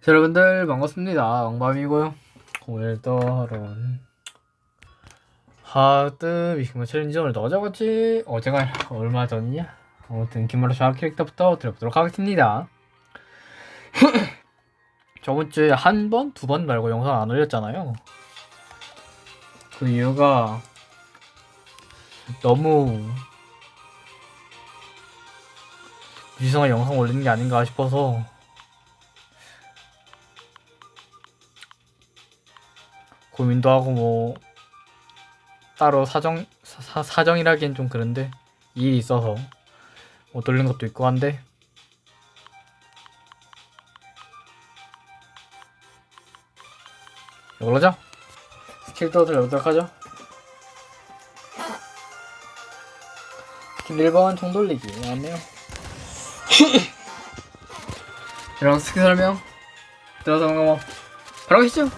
자, 여러분들 반갑습니다. 왕밤이고요. 오늘도 하루는 하드 위키모 챌린지 오늘 너 잡았지? 어제가 얼마 전이냐? 아무튼 김마루 샤 캐릭터부터 들어보도록 하겠습니다. 저번 주에 한 번, 두 번 말고 영상 안 올렸잖아요. 그 이유가 너무 유성한 영상 올리는 게 아닌가 싶어서 고민도 하고 뭐 따로 사정 사, 사정이라기엔 좀 그런데 일이 있어서 못 돌린 것도 있고 한데. 이걸로 하자. 스킬도 들려보도록 하죠. 스킬 1번 총 돌리기. 나왔네요. 이런 스킬 설명. 들어서 뭐 바로 가시죠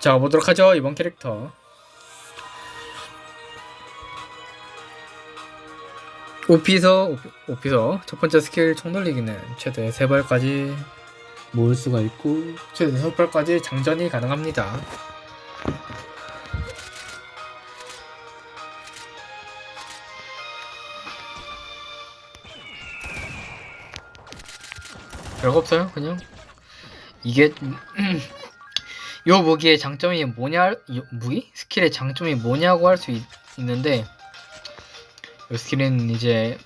자 보도록 하죠 이번 캐릭터. 오피서 오피- 오피서. 첫 번째 스킬 총 돌리기는 최대 3발까지 모을 수가 있고 최대 6발까지 장전이 가능합니다. 별거 없어요 그냥. 이게 요 무기의 장점이 뭐냐 요 무기 스킬의 장점이 뭐냐고 할 수 있는데 요 스킬은 이제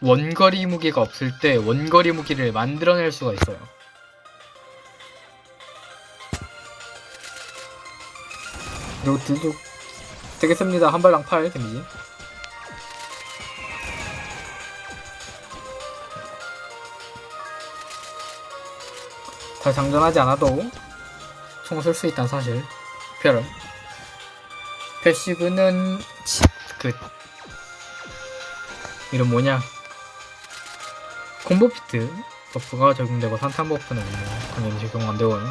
원거리 무기가 없을 때 원거리 무기를 만들어낼 수가 있어요. 그리고 딜도 되겠습니다. 한 발당 8 데미지. 잘 장전하지 않아도 총을 쓸수 있다는 사실. 벼름 패시브는 치- 그 이름 뭐냐? 콤보 피트 버프가 적용되고 산탄 버프는 뭐 당연히 적용 안 되고요.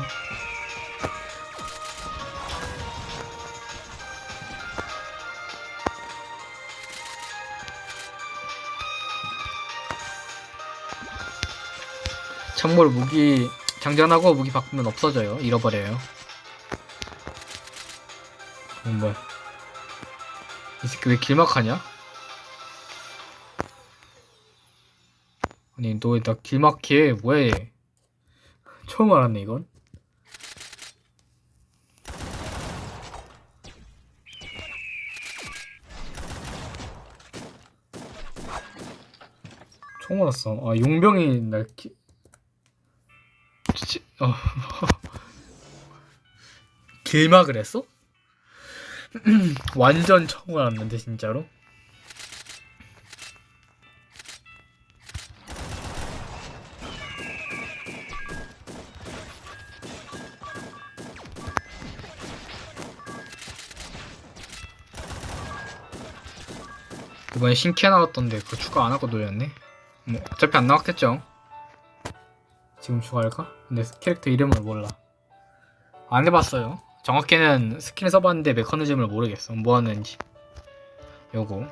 참고로 무기 장전하고 무기 바꾸면 없어져요. 잃어버려요. 음, 뭐야. 이 새끼 왜 길막하냐? 아니, 너 나 길막해. 얘. 처음 알았네, 이건. 처음 알았어. 아, 용병이 날 기... 지- 어. 길막을 했어? 완전 처음 알았는데 진짜로? 이번에 신캐 나왔던데 그거 추가 안 하고 놀렸네 뭐 어차피 안 나왔겠죠 지금 추가할까? 근데 캐릭터 이름을 몰라. 안 해봤어요. 정확히는 스킨 써봤는데 메커니즘을 모르겠어. 뭐 하는지. 요거.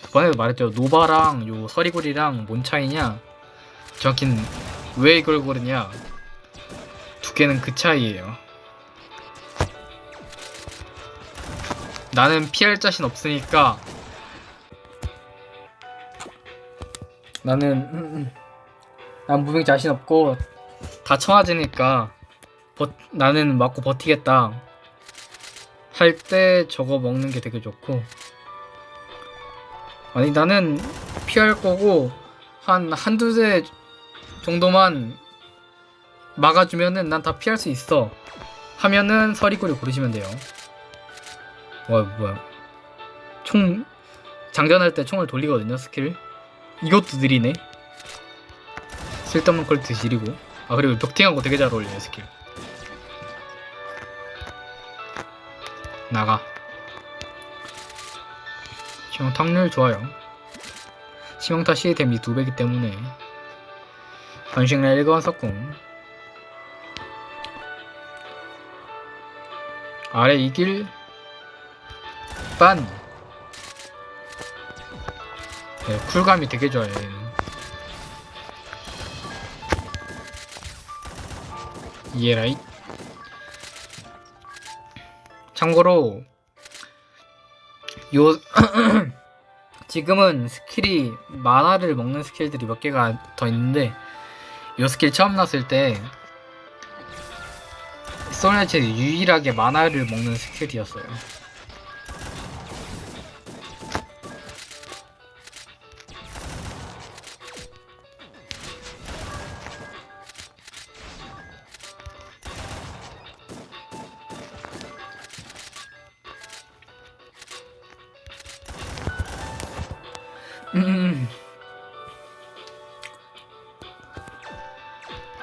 저번에도 말했죠. 노바랑 요 서리굴이랑 뭔 차이냐? 정확히는 왜 이걸 고르냐? 두 개는 그 차이예요. 나는 피할 자신 없으니까 나는 음, 음. 난 무빙 자신 없고 다 청아지니까 버, 나는 맞고 버티겠다 할 때 저거 먹는 게 되게 좋고. 아니 나는 피할 거고 한 한두 대 정도만 막아주면은 난 다 피할 수 있어 하면은 서리구리 고르시면 돼요. 와 뭐야. 총 장전할 때 총을 돌리거든요 스킬. 이것도 느리네 쓸데없는 걸 드시리고. 아 그리고 벽팅하고 되게 잘 어울려요 스킬. 나가. 치명타률 좋아요. 치명타 시의 데미지 2배기 때문에. 번식 레일건 석궁 아래 이길. 빤. 네, 쿨감이 되게 좋아요 얘는 이해라이 참고로 요 지금은 스킬이 만화를 먹는 스킬들이 몇 개가 더 있는데 요 스킬 처음 나왔을 때 솔레츠 유일하게 만화를 먹는 스킬이었어요.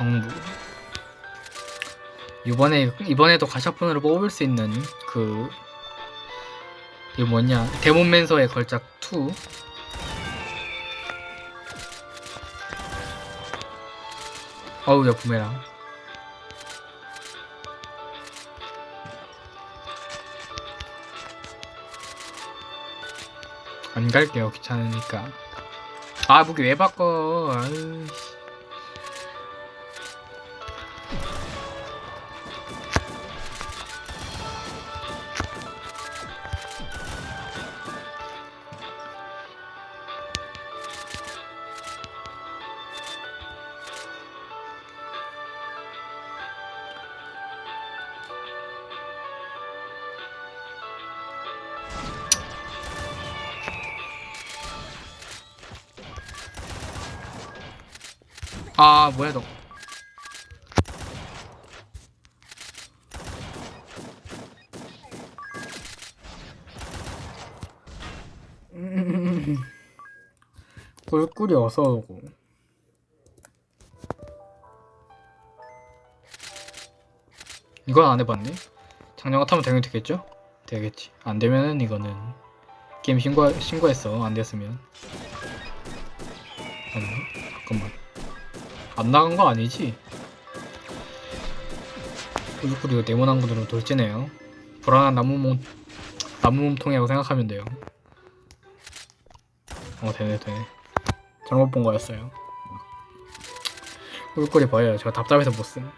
정부. 이번에 이번에도 가샤폰으로 뽑을 수 있는 그 이게 뭐냐 데몬맨서의 걸작 2 어우 야 부메랑. 안 갈게요 귀찮으니까. 아 무기 왜 바꿔? 아유 아 뭐야 너. 음. 꿀꿀이 어서 오고. 이건 안 해봤네 작년 같으면 당연히 되겠죠? 되겠지. 안 되면은 이거는 게임 신고 신고했어. 안 됐으면. 아니 잠깐만 안 나간 거 아니지? 꿀꿀이가 네모난 군으로 돌진해요. 불안한 나무 몸 나무 몸통이라고 생각하면 돼요. 어 되네 되네. 잘못 본 거였어요. 꿀꿀이 보여요. 제가 답답해서 못 쓴.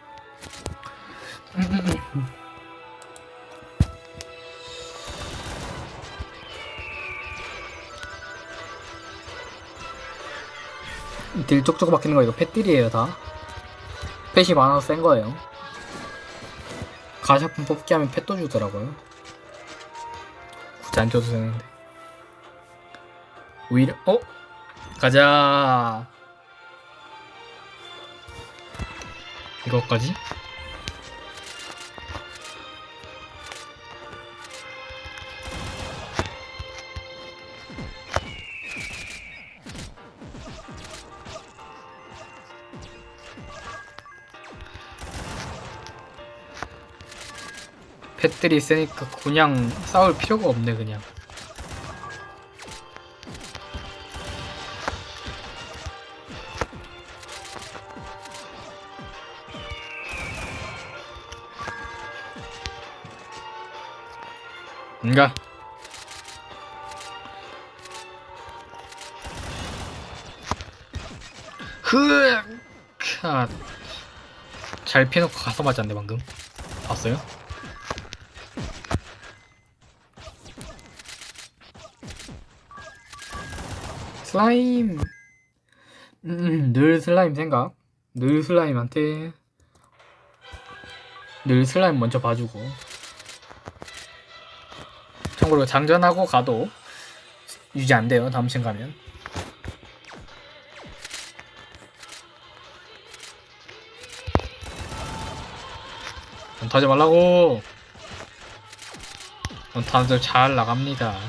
딜 쪽쪽 박히는 거 이거 펫딜이에요 다. 펫이 많아서 센 거예요. 가샤품 뽑기 하면 펫도 주더라고요. 굳이 안 줘도 되는데. 오히려 어? 가자. 이거까지? 펫들이 세니까 그냥 싸울 필요가 없네 그냥. 뭔가? 흐잘 피해놓고 가서 맞았네 방금. 봤어요? 슬라임. 음, 늘 슬라임 생각. 늘 슬라임한테. 늘 슬라임 먼저 봐주고. 참고로 장전하고 가도 유지 안 돼요 다음 층 가면. 원타지 말라고. 원타들 잘 나갑니다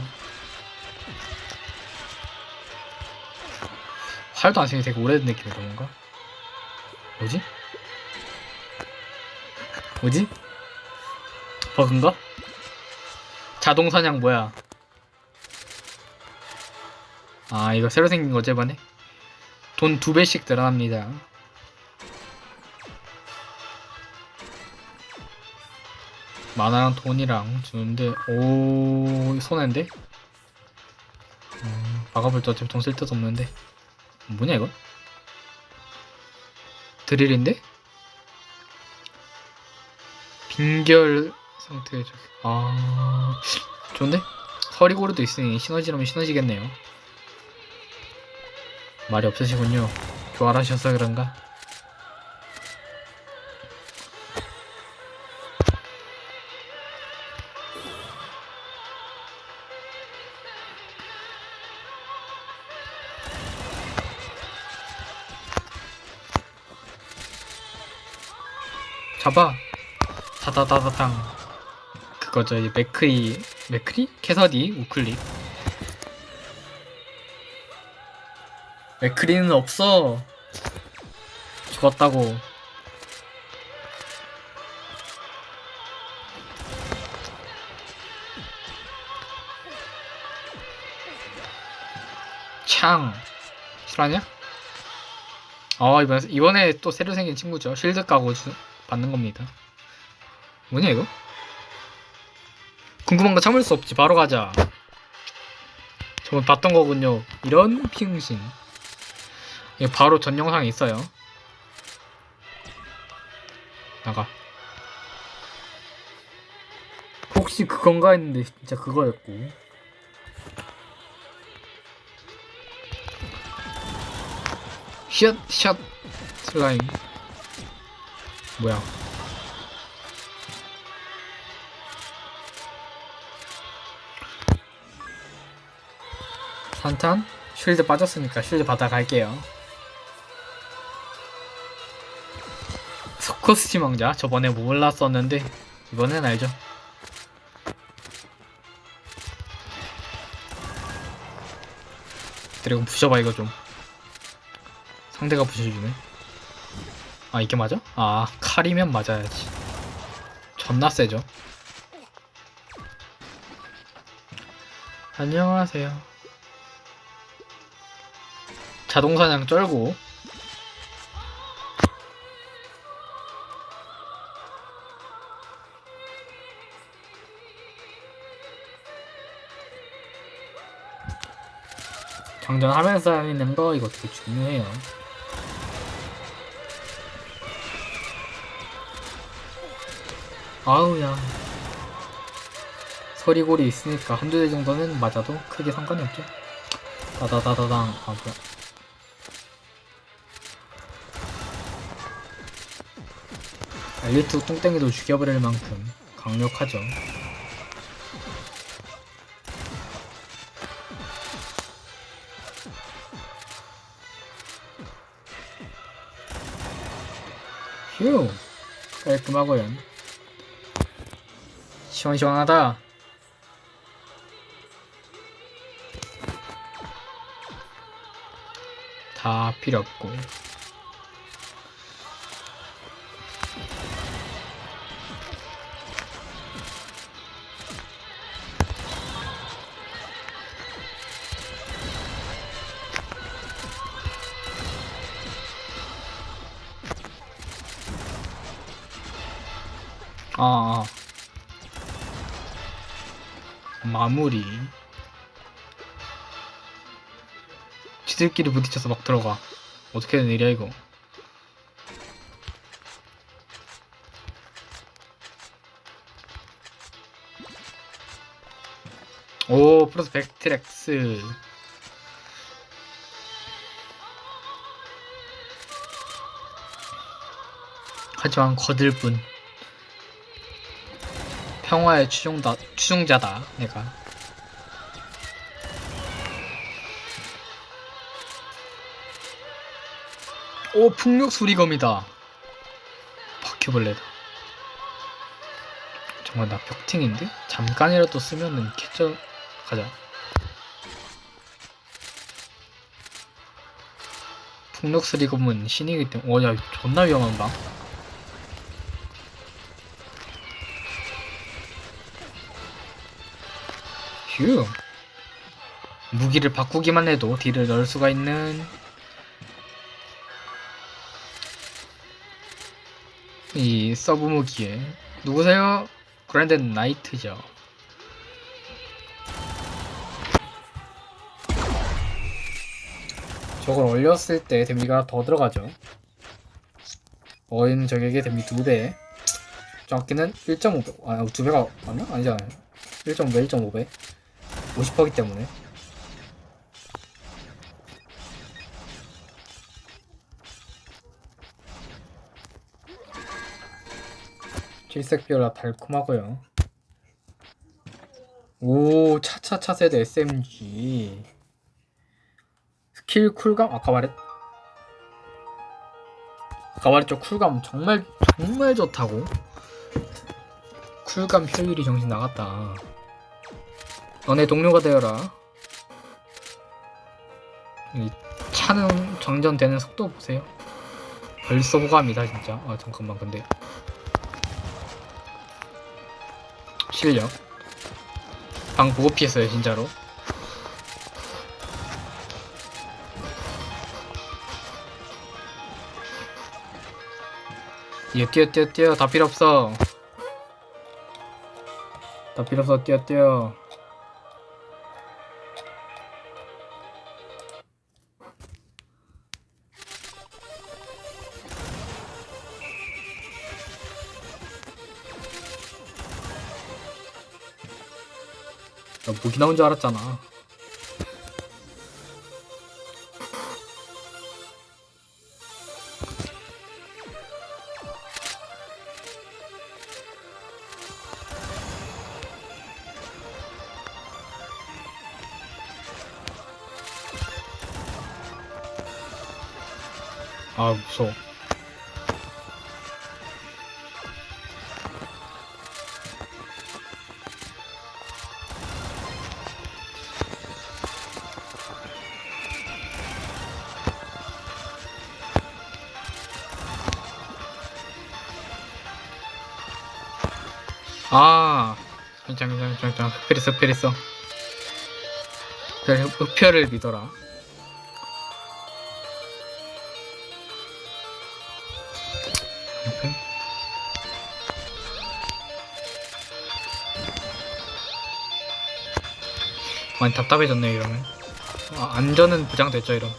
활도 안 쓰니 되게 오래된 느낌이다 뭔가 뭐지? 뭐지? 버그인가? 자동 사냥 뭐야? 아 이거 새로 생긴 거지 이번에? 돈 두 배씩 들어갑니다. 만화랑 돈이랑 주는데 오 손해인데? 음, 막아볼 때 어차피 돈 쓸 데도 없는데 뭐냐 이거? 드릴인데? 빈결 상태 저기 아 좋은데? 서리고르도 있으니 시너지라면 시너지겠네요 말이 없으시군요 교활하셔서 그런가? 잡아. 다다다다당. 그거죠. 이 맥크리 맥크리? 캐서디? 우클릭. 맥크리는 없어. 죽었다고. 창. 실화냐? 어 이번 이번에 또 새로 생긴 친구죠. 실드 까고 주, 받는 겁니다. 뭐냐 이거? 궁금한 거 참을 수 없지. 바로 가자. 저번 봤던 거군요. 이런 핑신. 이거 바로 전 영상에 있어요. 나가. 혹시 그건가 했는데 진짜 그거였고. 샷, 샷, 슬라임. 뭐야? 산탄? 쉴드 빠졌으니까 쉴드 받아갈게요. 스코스티 왕자 저번에 몰랐었는데 이번엔 알죠. 드래곤 부셔봐 이거 좀. 상대가 부셔주네. 아 이게 맞아? 아 칼이면 맞아야지. 존나 세죠. 안녕하세요. 자동사냥 쩔고 장전하면서 하는 거 이거 되게 중요해요. 아우야. 서리골이 있으니까 한두 대 정도는 맞아도 크게 상관이 없죠. 다다다다당. 아 뭐야. 엘리트 똥땡이도 죽여버릴 만큼 강력하죠. 휴. 깔끔하고요 시원시원하다. 다 필요 없고. 아, 아. 마무리. 지들끼리 부딪혀서 막 들어가. 어떻게 된 일이야 이거? 오 플러스 백트렉스. 하지만 거들 뿐 평화의 추종다, 추종자다 내가. 오 풍력 수리검이다. 바퀴벌레다. 정말 나 벽팅인데? 잠깐이라도 쓰면은 캐쳐 가자. 풍력 수리검은 신이기 때문에 어야 존나 위험한 방 휴 무기를 바꾸기만 해도 딜을 넣을 수가 있는 이 서브 무기에 누구세요? 그랜드 나이트죠 저걸 올렸을 때 데미가 더 들어가죠. 어인 적에게 데미 2배. 정확히는 1.5배. 아, 2배가 맞나? 아니잖아요. 1.5배, 1.5배. 50%기 때문에. 칠색비올라 달콤하고요. 오, 차차차 세대 SMG. 스킬 쿨감 아까 말했 아까 말했죠 쿨감 정말 정말 좋다고 쿨감 효율이 정신 나갔다 너네 동료가 되어라. 이 차는 정전되는 속도 보세요. 벌써 호감이다 진짜. 아 잠깐만 근데. 실력. 방 보고 피했어요 진짜로. 얘 뛰어 뛰어 뛰어. 다 필요 없어. 다 필요 없어 뛰어 뛰어 나 무기 나온 줄 알았잖아 아 아 괜찮 괜찮 흡혈했어 흡혈했어. 흡혈, 흡혈을 믿어라. 오케이. 많이 답답해졌네 이러면. 아, 안전은 보장됐죠 이러면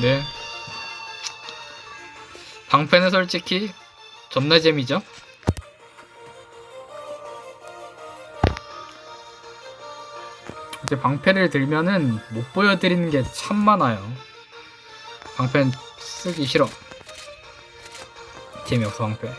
네. 방패는 솔직히 존나 재미죠 이제 방패를 들면은 못 보여드리는 게 참 많아요. 방패는 쓰기 싫어. 재미없어 방패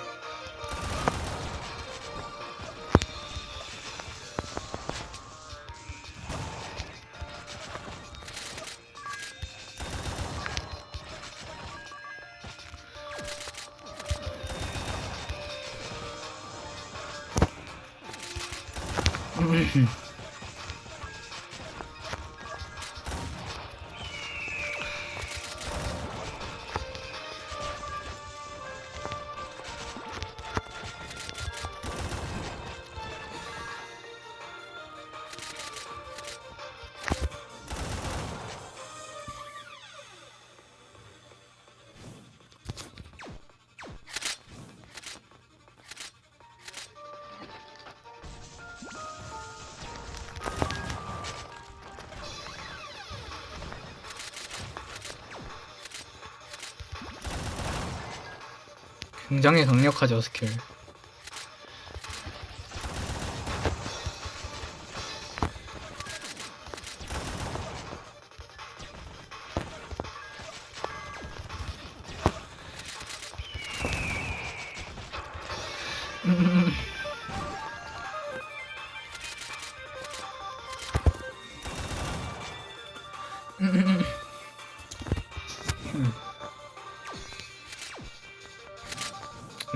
굉장히 강력하죠 스킬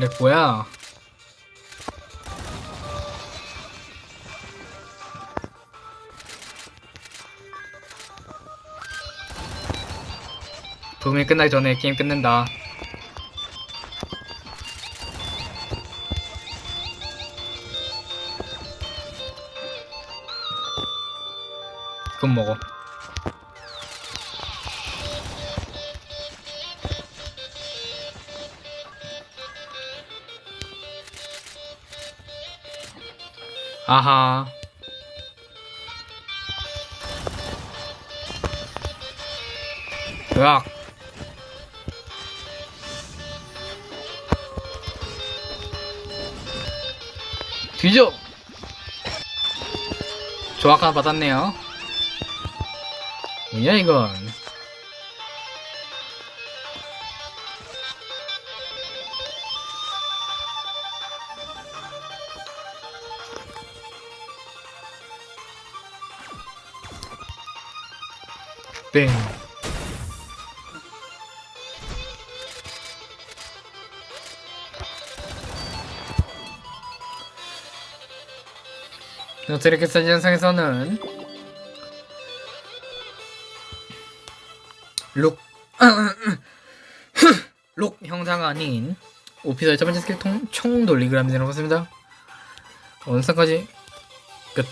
렉 뭐야 도움이 끝나기 전에 게임 끝낸다. 그건 먹어 아하. 으악. 뒤져. 하나 받았네요. 뭐야 이건 땡 노트리캐스 영상에서는 룩, 룩 형상 아닌 오피서의 첫 번째 스킬 통, 총 돌리기를 하면 되는 것 같습니다 원상까지 끝.